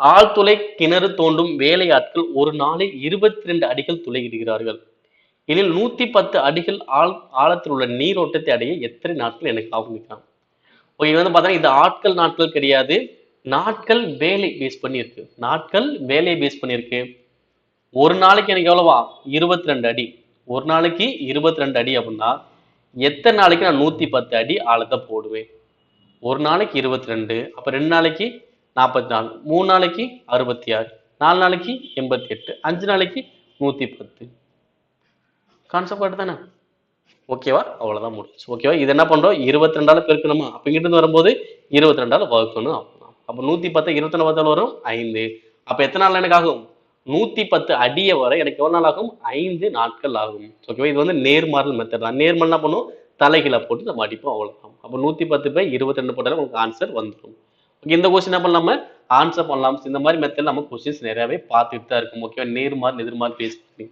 ஆழ்துளை கிணறு தோண்டும் வேலையாட்கள் ஒரு நாளில் இருபத்தி ரெண்டு அடிகள் துளையிடுகிறார்கள். இதில் நூத்தி பத்து அடிகள் ஆழ் ஆழத்தில் உள்ள நீரோட்டத்தை அடைய எத்தனை நாட்கள் எனக்கு ஆகும் ஓகே வந்து பார்த்தீங்கன்னா இது ஆட்கள் நாட்கள் கிடையாது. நாட்கள் வேலை பேஸ் பண்ணியிருக்கு. நாட்கள் வேலையை பேஸ் பண்ணியிருக்கு. ஒரு நாளைக்கு எனக்கு எவ்வளவா? இருபத்தி ரெண்டு அடி. ஒரு நாளைக்கு இருபத்தி ரெண்டு அடி அப்படின்னா எத்தனை நாளைக்கு நான் நூத்தி பத்து அடி ஆழத்தை போடுவேன்? ஒரு நாளைக்கு இருபத்தி ரெண்டு அப்ப ரெண்டு நாளைக்கு நாற்பத்தி நாலு. மூணு நாளைக்கு அறுபத்தி ஆறு. நாலு நாளைக்கு எண்பத்தி எட்டு. அஞ்சு நாளைக்கு நூற்றி பத்து. கான்செப்ட் தானே? ஓகேவா அவ்வளோதான் முடிச்சு ஓகேவா இது என்ன பண்ணுறோம் இருபத்தி ரெண்டால் பெருக்கணுமா? அப்ப இங்கிட்டு இருந்து வரும்போது இருபத்தி ரெண்டால் வகுக்கணும் அப்போ நூற்றி பத்து இருபத்தி ரெண்டு பத்தால் வரும் ஐந்து. அப்போ எத்தனை நாள் எனக்கு ஆகும்? நூற்றி பத்து அடிய வர எனக்கு எவ்வளோ நாள் ஆகும்? ஐந்து நாட்கள் ஆகும். ஓகேவா இது வந்து நேர்மாறல் மெத்தட் தான். நேர்மல் என்ன பண்ணுவோம். தலைகீழ போட்டு நம்ம அடிப்போம் அவ்வளோதான் அப்போ நூற்றி பத்து பேர் இருபத்தி ரெண்டு போட்டாலும் உங்களுக்கு ஆன்சர் வந்துடும் இந்த கொஸ்டின் என்ன பண்ணலாம? ஆன்சர் பண்ணலாம் இந்த மாதிரி மெத்தட் நம்ம கொஸ்டின்ஸ் நிறையவே பார்த்துட்டு தான் இருக்கும் ஓகேவா நேர்மாறு எதிர்மாறு பேஸ் பண்ணி